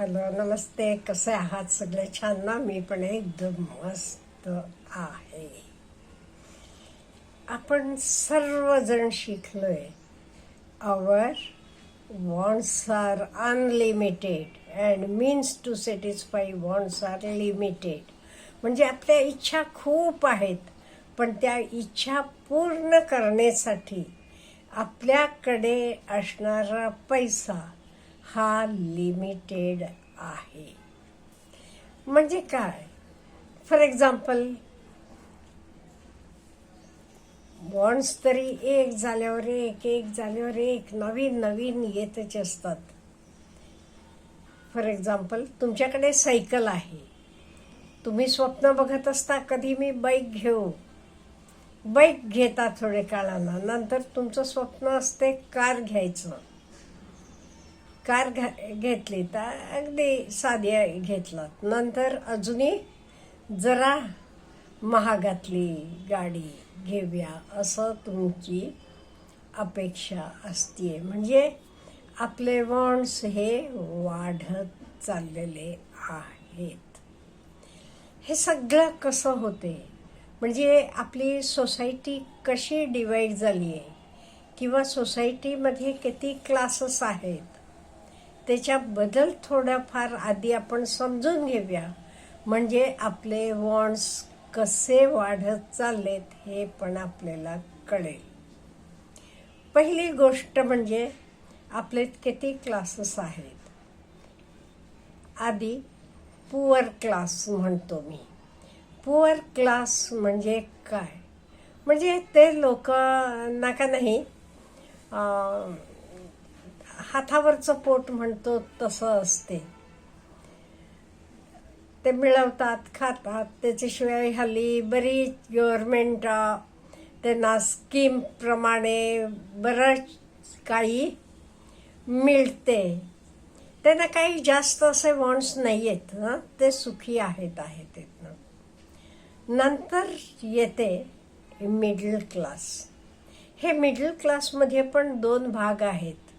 Hello नमस्ते कसे आहात? सगळे छान ना मी पण एकदम मस्त आहे. आपण सर्वजण शिकलोय. Our wants are unlimited and means to satisfy wants are limited म्हणजे आपल्या इच्छा खूप आहेत पण त्या इच्छा पूर्ण करण्यासाठी आपल्याकडे असणारा पैसा हा लिमिटेड आहे. म्हणजे काय? फॉर एक्झाम्पल बॉन्ड्स तरी एक झाल्यावर एक एक झाल्यावर एक नवीन नवीन येतच असतात. फॉर एक्झाम्पल तुमच्याकडे सायकल आहे. तुम्ही स्वप्न बघत असता कधी मी बाईक घेऊ? बाईक घेता थोडे काळानं नंतर तुमचं स्वप्न असते कार घ्यायचं. कार घा- घेतली तर अगदी साधी घेतलात नंतर अजूनही जरा महागातली गाडी घेऊया असं तुमची अपेक्षा असते म्हणजे आपले वॉन्ट्स हे वाढत चाललेले आहेत. हे सगळं कसं होते? म्हणजे आपली सोसायटी कशी डिवाईड झाली आहे किंवा सोसायटीमध्ये किती क्लासेस आहेत? त्याच्याबद्दल थोडंफार आधी आपण समजून घेऊया. म्हणजे आपले वॉन्ट्स कसे वाढत चाललेत हे पण आपल्याला कळेल. पहिली गोष्ट म्हणजे आपले किती क्लासेस आहेत? आधी पुअर क्लास म्हणतो मी. पुअर क्लास म्हणजे काय? म्हणजे ते लोक नाका नाही. हातावरचं पोट म्हणतो तसं असते. ते मिळवतात खातात. त्याच्याशिवाय हल्ली बरीच गव्हर्मेंट त्यांना स्कीमप्रमाणे बरंच काही मिळते. त्यांना काही जास्त असे वॉन्ट्स नाही आहेत ना ते सुखी आहेत आहेत तिथनं नंतर येते मिडल क्लास हे मिडल क्लासमध्ये पण दोन भाग आहेत.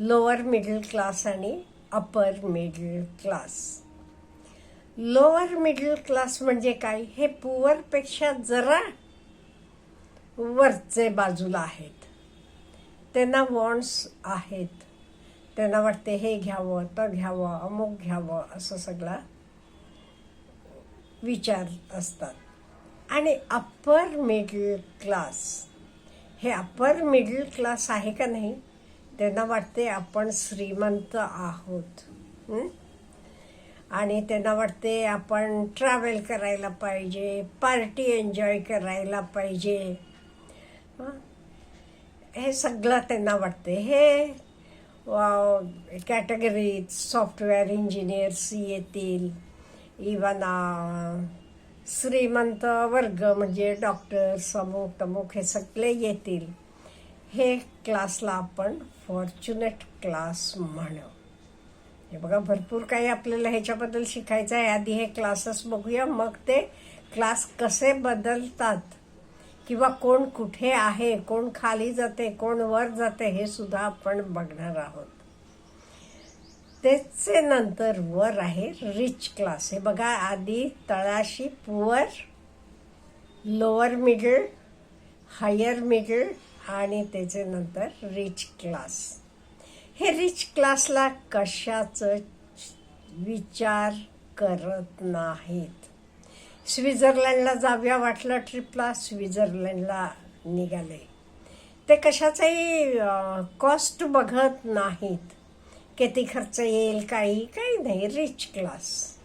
लोअर मिडल क्लास आणि upper middle class lower middle class म्हणजे काय? हे पुअरपेक्षा जरा वरचे बाजूला आहेत. त्यांना वॉन्ट्स आहेत. त्यांना वाटते हे घ्यावं तर घ्यावं अमुक घ्यावं असं सगळा विचार असतात. आणि अप्पर मिडल क्लास हे अप्पर मिडल क्लास आहे का नाही? त्यांना वाटते आपण श्रीमंत आहोत आणि त्यांना वाटते आपण ट्रॅव्हल करायला पाहिजे पार्टी एन्जॉय करायला पाहिजे. हे? सगळं त्यांना वाटते. हे कॅटेगरीत सॉफ्टवेअर इंजिनियर्स येतील. इवन श्रीमंत वर्ग म्हणजे डॉक्टर्स अमुक तमुक हे सगळे येतील. हे क्लासला आपण फॉर्च्युनेट क्लास म्हणू हे बघा भरपूर काही आपल्याला ह्याच्याबद्दल शिकायचं आहे. आधी हे क्लासेस बघूया. मग ते क्लास कसे बदलतात? किंवा कोण कुठे आहे? कोण खाली जाते? कोण वर जाते? हे सुद्धा आपण बघणार आहोत. त्याचे नंतर वर आहे रिच क्लास हे बघा आधी तळाशी poor lower middle higher middle आणि त्याचे नंतर रिच क्लास हे रिच क्लासला कशाचं विचार करत नाहीत. स्वित्झर्लंडला जाव्या वाटलं ट्रिपला स्वित्झर्लंडला निघाले. ते कशाचाही कॉस्ट बघत नाहीत. किती खर्च येईल काही काही नाही रिच क्लास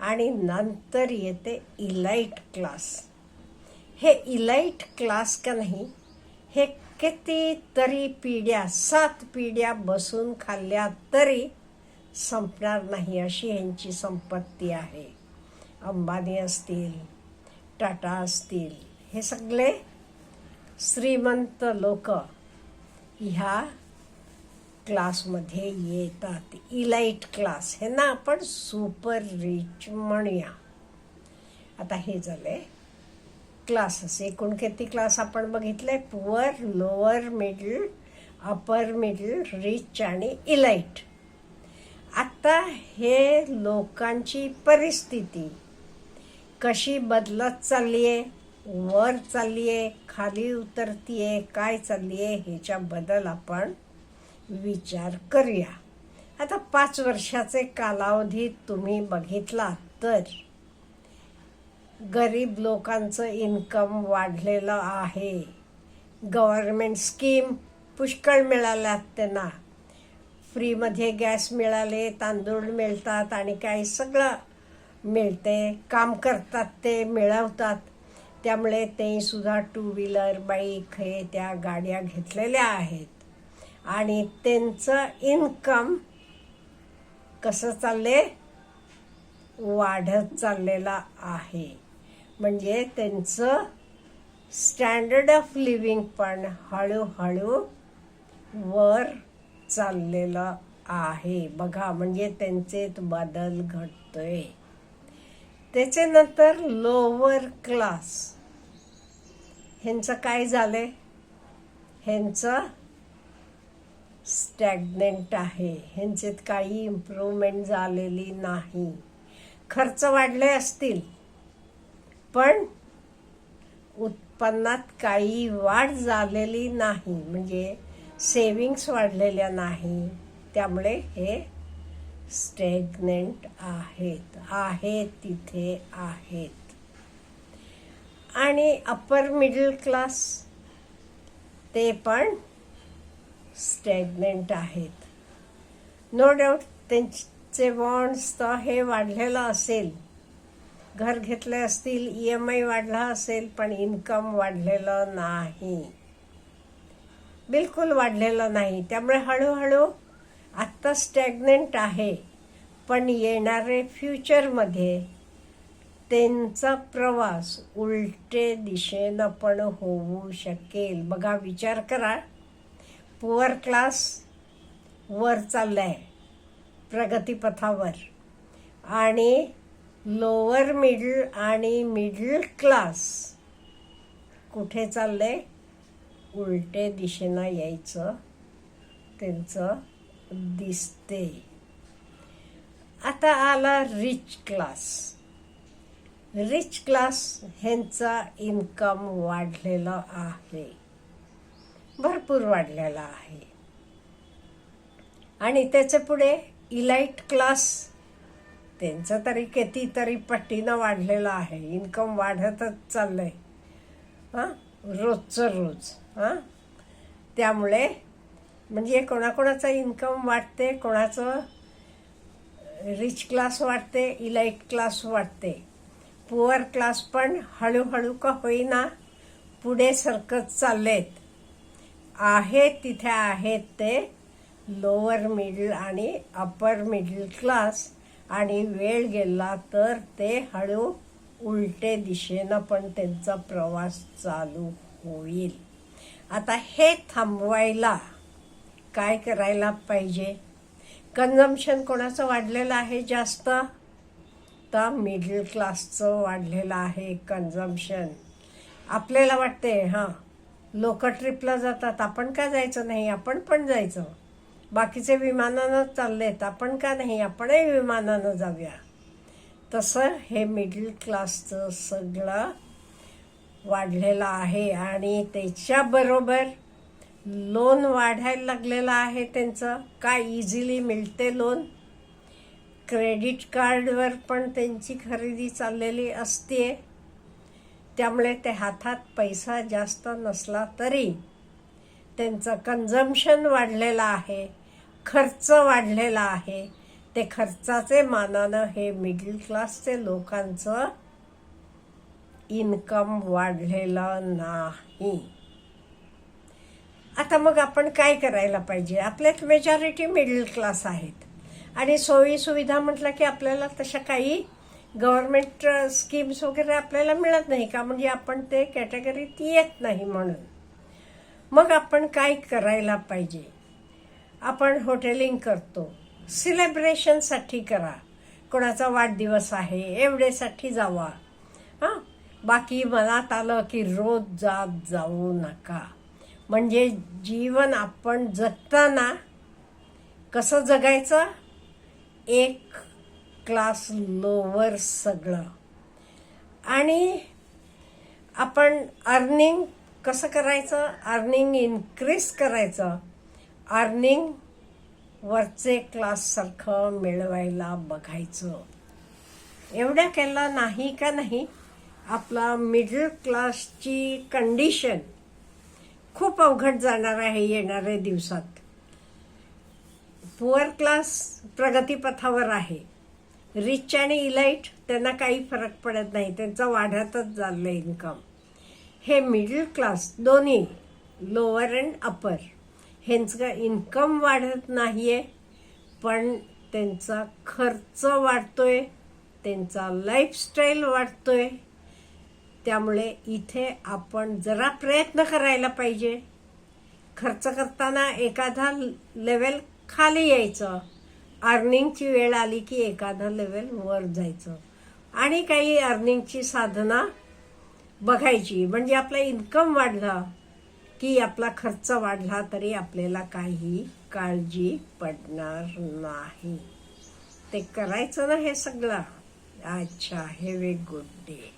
आणि नंतर येते इलाईट क्लास हे इलाईट क्लास का नाही हे कितीतरी पिढ्या सात पिढ्या बसून खाल्ल्या तरी संपणार नाही अशी ह्यांची संपत्ती आहे. अंबानी असतील टाटा असतील हे सगळे श्रीमंत लोक ह्या क्लासमध्ये येतात. Elite class. हे ना आपण सुपर रिच म्हणूया. आता हे झाले क्लासेस एकूण किती क्लास आपण बघितले? Poor lower middle upper middle rich आणि इलाइट आत्ता हे लोकांची परिस्थिती. कशी बदलत चालली आहे वर चालली आहे खाली उतरती आहे काय चालली आहे ह्याच्याबद्दल आपण विचार करूया. आता पाच वर्षाचे कालावधी तुम्ही बघितला तर. गरीब लोकांचं इन्कम वाढलेलं आहे. गव्हर्मेंट स्कीम पुष्कळ मिळाल्यात त्यांना. फ्रीमध्ये गॅस मिळाले तांदूळ मिळतात आणि काही सगळं मिळते. काम करतात ते मिळवतात. त्यामुळे ते सुद्धा टू व्हीलर बाईक हे त्या गाड्या घेतलेल्या आहेत. आणि त्यांचं इन्कम कसं चालले वाढत चाललेलं आहे. म्हणजे त्यांचं स्टँडर्ड ऑफ लिव्हिंग पण हळूहळू वर चाललेलं आहे. बघा म्हणजे त्यांचे बदल घडतोय. त्याच्यानंतर लोअर क्लास ह्यांचं काय झालंय? ह्यांचं स्टॅग्नेंट आहे. ह्यांच्यात काही इम्प्रूव्हमेंट झालेली नाही. खर्च वाढले असतील. पण उत्पन्नात काही वाढ झालेली नाही. म्हणजे सेविंग्स वाढलेल्या नाही. त्यामुळे हे स्टेग्नेंट आहेत आहेत तिथे आहेत. आणि अप्पर मिडल क्लास ते पण स्टॅग्नेंट आहेत. नो डाऊट त्यांचे बॉन्ड्स तर हे वाढलेलं असेल. घर घेतले असतील ई एम आय वाढला असेल पण इन्कम वाढलेलं नाही. बिलकुल वाढलेलं नाही. त्यामुळे हळूहळू आत्ता स्टॅग्नेंट आहे. पण येणारे फ्युचरमध्ये त्यांचा प्रवास उलटे दिशेनं पण होऊ शकेल. बघा विचार करा. पुअर क्लास वर चाललाय प्रगतीपथावर. आणि लोअर मिडल आणि मिडल क्लास कुठे चाललंय? उलटे दिशेनं यायचं. त्यांचं दिसते. आता आला रिच क्लास रिच क्लास ह्यांचा इन्कम वाढलेला आहे. भरपूर वाढलेला आहे. आणि त्याच्या पुढे इलाइट क्लास त्यांचं तरी कितीतरी पट्टीनं वाढलेलं आहे. इन्कम वाढतच चाललंय. हां? रोजचं रोज. हां? त्यामुळे म्हणजे कोणाकोणाचं इन्कम वाढते कोणाचं रिच क्लास वाढते इलाईट क्लास वाढते. पुअर क्लास पण हळूहळू का होईना पुढे सरकत चाललेत. आहेत तिथे आहेत ते लोअर मिडल आणि अपर मिडल क्लास आणि वेळ गेला तर ते हळू उलटे दिशेनं पण त्यांचा प्रवास चालू होईल. आता हे थांबवायला काय करायला पाहिजे? कन्झम्शन कोणाचं वाढलेलं आहे जास्त? तर मिडल क्लासचं वाढलेलं आहे कन्झम्पशन. आपल्याला वाटते हां लोक ट्रिपला जातात आपण का जायचं नाही? आपण पण जायचं. बाकीचे विमानानं चाललेत. आपण का नाही? आपणही विमानानं जाऊया. तसं हे मिडल क्लासचं सगळं वाढलेलं आहे आणि त्याच्याबरोबर लोन वाढायला लागलेलं आहे त्यांचं. काय इझिली मिळते लोन क्रेडिट कार्डवर पण त्यांची खरेदी चाललेली असते त्यामुळे ते हातात पैसा जास्त नसला तरी त्यांचं कन्झम्शन वाढलेलं आहे खर्च वाढलेला आहे. ते खर्चाचे मानानं हे मिडल क्लासचे लोकांचं इन्कम वाढलेलं नाही. आता मग आपण काय करायला पाहिजे? आपल्यात मेजॉरिटी मिडल क्लास आहेत. आणि सोयी सुविधा म्हटलं की आपल्याला तशा काही गव्हर्मेंट स्कीम्स uh, वगैरे आपल्याला मिळत नाही का? म्हणजे आपण ते कॅटेगरीत येत नाही म्हणून. मग आपण काय करायला पाहिजे? आपण हॉटेलिंग करतो. सिलेब्रेशनसाठी करा. कोणाचा वाढदिवस आहे एवढेसाठी जावा. हां? बाकी मनात आलं की रोज जात जाऊ नका. म्हणजे जीवन आपण जगताना कसं जगायचं? एक क्लास लोवर सगळं. आणि आपण अर्निंग कसं करायचं? अर्निंग इन्क्रीज करायचं. अर्निंग वरचे क्लाससारखं मिळवायला बघायचं. एवढ्या केला नाही का नाही? आपला मिडल क्लासची कंडिशन खूप अवघड जाणार आहे येणाऱ्या दिवसात. पुअर क्लास प्रगतीपथावर आहे. रिच आणि इलाईट त्यांना काही फरक पडत नाही. त्यांचा वाढतच चाललं इन्कम हे मिडल क्लास दोन्ही लोअर अँड अपर ह्यांचं इन्कम वाढत नाही आहे पण त्यांचा खर्च वाढतो आहे त्यांचा लाईफस्टाईल वाढतो आहे त्यामुळे इथे आपण जरा प्रयत्न करायला पाहिजे. खर्च करताना एखादा लेवल खाली यायचं. अर्निंगची वेळ आली की एखादा लेवल वर जायचं. आणि काही अर्निंगची साधना बघायची. म्हणजे आपला इन्कम वाढला की आपला खर्च वाढला तरी आपल्याला काही काळजी पडणार नाही. ते करायचं ना हे सगळं. अच्छा हे वे गुड डे.